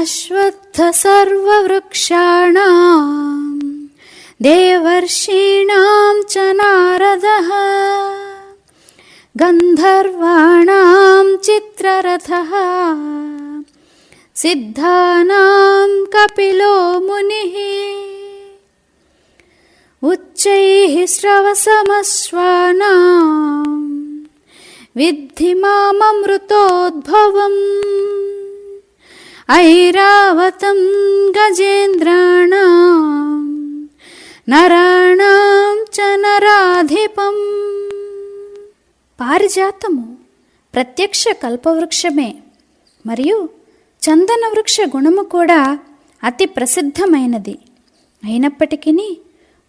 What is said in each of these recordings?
अश्वत्थसर्ववृक्षाणां देवर्षीणां च नारदः गन्धर्वाणां चित्ररथः सिद्धानां कपिलो मुनिः उच्चैः श्रवसमश्वानां विद्धि माममृतोद्भवम्। ऐरावतं गजेन्द्राणां నరాణాం చ నరాధిపం పారిజాతము ప్రత్యక్ష కల్పవృక్షమే మరియు చందన వృక్ష గుణము కూడా అతి ప్రసిద్ధమైనది అయినప్పటికీ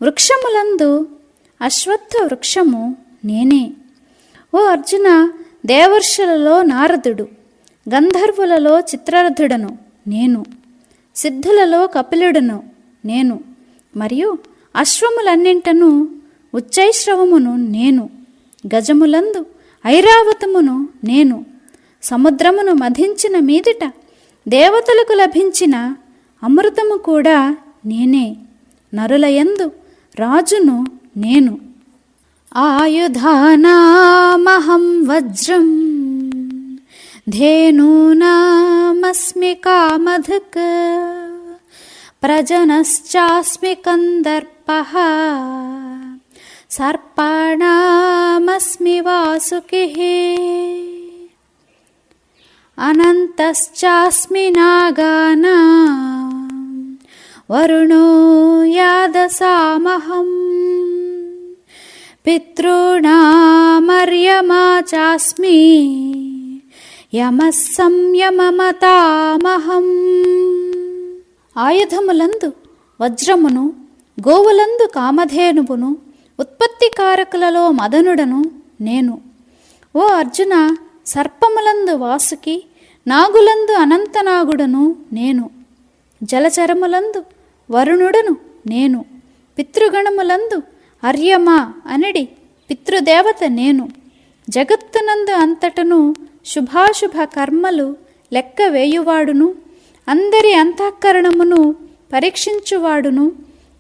వృక్షములందు అశ్వత్థ వృక్షము నేనే ఓ అర్జున దేవర్షులలో నారదుడు గంధర్వులలో చిత్రరథుడను నేను సిద్ధులలో కపిలుడను నేను మరియు అశ్వములన్నింటను ఉచ్చైశ్రవమును నేను గజములందు ఐరావతమును నేను సముద్రమును మధించిన మీదిట దేవతలకు లభించిన అమృతము కూడా నేనే నరులయందు రాజును నేను. ఆయుధానామహం వజ్రం धेनूनामस्मि कामधुक् प्रजनश्चास्मि कन्दर्पः सर्पाणामस्मि वासुकिः अनन्तश्चास्मि नागाना वरुणो यादसामहम् पितॄणामर्यमा चास्मि యమః సంయమమతామహం ఆయుధములందు వజ్రమును గోవులందు కామధేనువును ఉత్పత్తికారకులలో మదనుడను నేను. ఓ అర్జున సర్పములందు వాసుకి నాగులందు అనంతనాగుడను నేను. జలచరములందు వరుణుడను నేను. పితృగణములందు అర్యమా అనడి పితృదేవత నేను. జగత్తునందు అంతటను శుభాశుభ కర్మలు లెక్క వేయువాడును. అందరి అంతఃకరణమును పరీక్షించువాడును.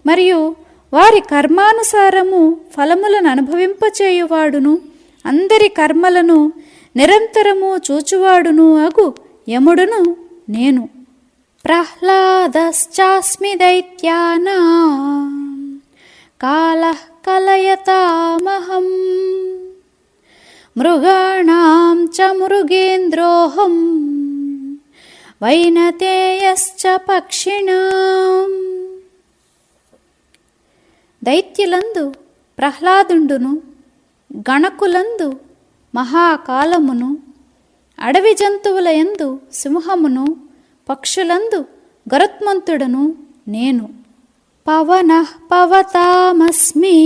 మరియు వారి కర్మానుసారము ఫలములను అనుభవింపచేయువాడును. అందరి కర్మలను నిరంతరము చూచువాడును అగు యముడును నేను. ప్రహ్లాదశ్చాస్మి దైత్యానా. కాల కలయతామ మృగాణాం చ మృగేంద్రోహం వైనతేయశ్చ పక్షిణాం దైత్యులందు ప్రహ్లాదుండును గణకులందు మహాకాలమును అడవి జంతువుల యందు సింహమును పక్షులందు గరుత్మంతుడను నేను। పవన పవతామస్మి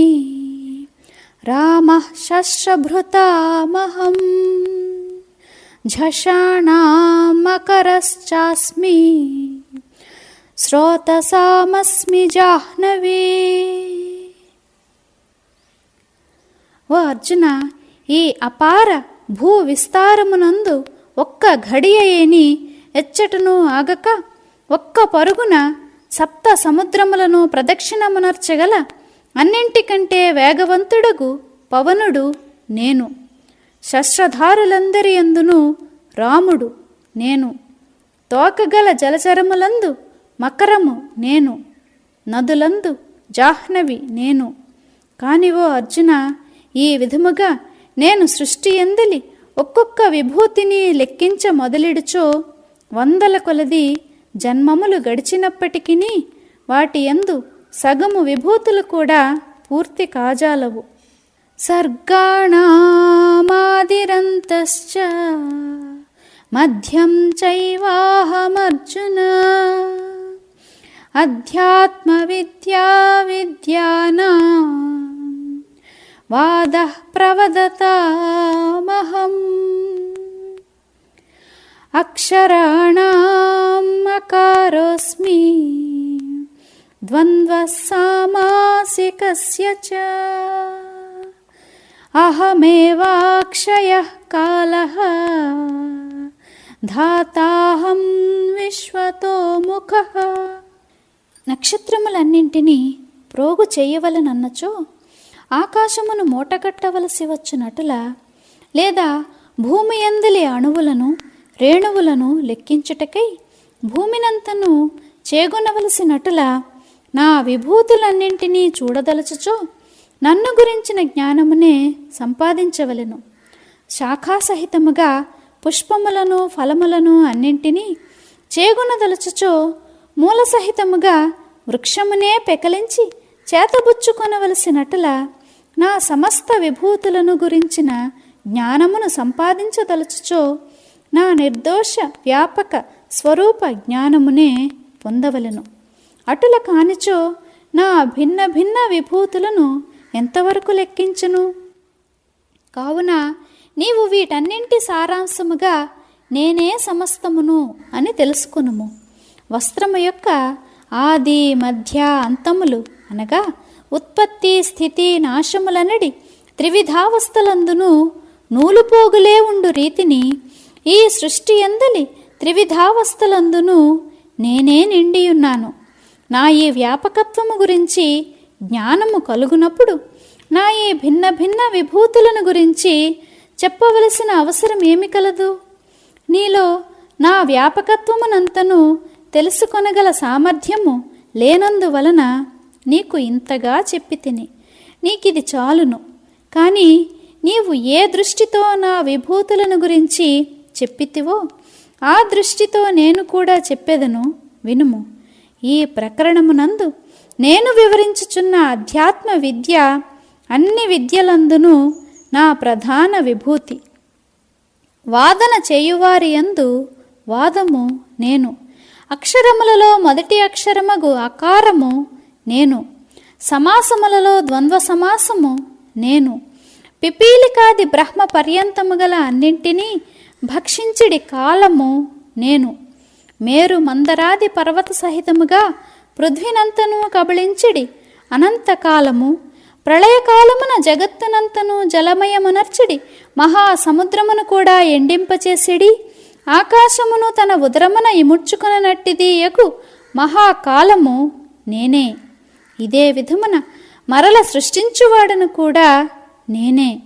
రామ శశ్రభృతామహం झषाणामकरश्चास्मि శ్రోతసామస్మి జాహ్నవీ ఓ అర్జున ఈ అపార భూ విస్తారమునందు ఒక్క ఘడియయేని ఎచ్చటను ఆగక ఒక్క పరుగున సప్త సముద్రములను ప్రదక్షిణమునర్చగల అన్నింటికంటే వేగవంతుడగు పవనుడు నేను. శస్త్రధారులందరి ఎందును రాముడు నేను. తోకగల జలచరములందు మకరము నేను. నదులందు జాహ్నవి నేను. కానివో అర్జున ఈ విధముగా నేను సృష్టి ఎందలి ఒక్కొక్క విభూతిని లెక్కించ మొదలెడుచో వందల కొలది జన్మములు గడిచినప్పటికీ వాటి యందు సగము విభూతులు కూడా పూర్తి కాజాలవు. సర్గాణామాదిరంతశ్చ మధ్యం చైవాహమర్జున అధ్యాత్మవిద్యా విద్యానా వాద ప్రవదతామహం. అక్షరాణం అకారోస్మి ద్వంద్వ సామాసికస్య చ అహమేవాక్షయ కాలః ధాతాహం విశ్వతో ముఖ నక్షత్రములన్నింటినీ ప్రోగు చేయవలనన్నచో ఆకాశమును మూటగట్టవలసి వచ్చినటుల లేదా భూమి అందలి అణువులను రేణువులను లెక్కించుటకై భూమినంతను చేగొనవలసినటులా నా విభూతులన్నింటినీ చూడదలచుచో నన్ను గురించిన జ్ఞానమునే సంపాదించవలెను. శాఖాసహితముగా పుష్పములను ఫలములను అన్నింటినీ చేగునదలుచుచో మూల సహితముగా వృక్షమునే పెకలించి చేతబుచ్చుకొనవలసినట్ల నా సమస్త విభూతులను గురించిన జ్ఞానమును సంపాదించదలచుచో నా నిర్దోష వ్యాపక స్వరూప జ్ఞానమునే పొందవలను. అటుల కానిచో నా భిన్న భిన్న విభూతులను ఎంతవరకు లెక్కించును? కావున నీవు వీటన్నింటి సారాంశముగా నేనే సమస్తమును అని తెలుసుకునుము. వస్త్రము యొక్క ఆది మధ్య అంతములు అనగా ఉత్పత్తి స్థితి నాశములనడి త్రివిధావస్థలందును నూలుపోగులే ఉండు రీతిని ఈ సృష్టి ఎందలి త్రివిధావస్థలందును నేనే నిండియున్నాను. నా ఈ వ్యాపకత్వము గురించి జ్ఞానము కలుగునప్పుడు నా ఈ భిన్న భిన్న విభూతులను గురించి చెప్పవలసిన అవసరం ఏమి కలదు? నీలో నా వ్యాపకత్వమునంతను తెలుసుకొనగల సామర్థ్యము లేనందువలన నీకు ఇంతగా చెప్పి తిని నీకిది చాలును. కానీ నీవు ఏ దృష్టితో నా విభూతులను గురించి చెప్పితివో ఆ దృష్టితో నేను కూడా చెప్పెదను. వినుము. ఈ ప్రకరణమునందు నేను వివరించుచున్న అధ్యాత్మ విద్య అన్ని విద్యలందును నా ప్రధాన విభూతి. వాదన చేయువారి యందు వాదము నేను. అక్షరములలో మొదటి అక్షరమగు అకారము నేను. సమాసములలో ద్వంద్వ సమాసము నేను. పిపీలికాది బ్రహ్మ పర్యంతము గల అన్నింటినీ భక్షించిడి కాలము నేను. మేరు మందరాది పర్వత సహితముగా పృథ్వినంతను కబళించిడి. అనంతకాలము ప్రళయకాలమున జగత్తునంతను జలమయమునర్చిడి. మహాసముద్రమును కూడా ఎండింపచేసిడి. ఆకాశమును తన ఉదరమున ఇముడ్చుకొననట్టిది యగు. మహాకాలము నేనే. ఇదే విధమున మరల సృష్టించువాడను కూడా నేనే.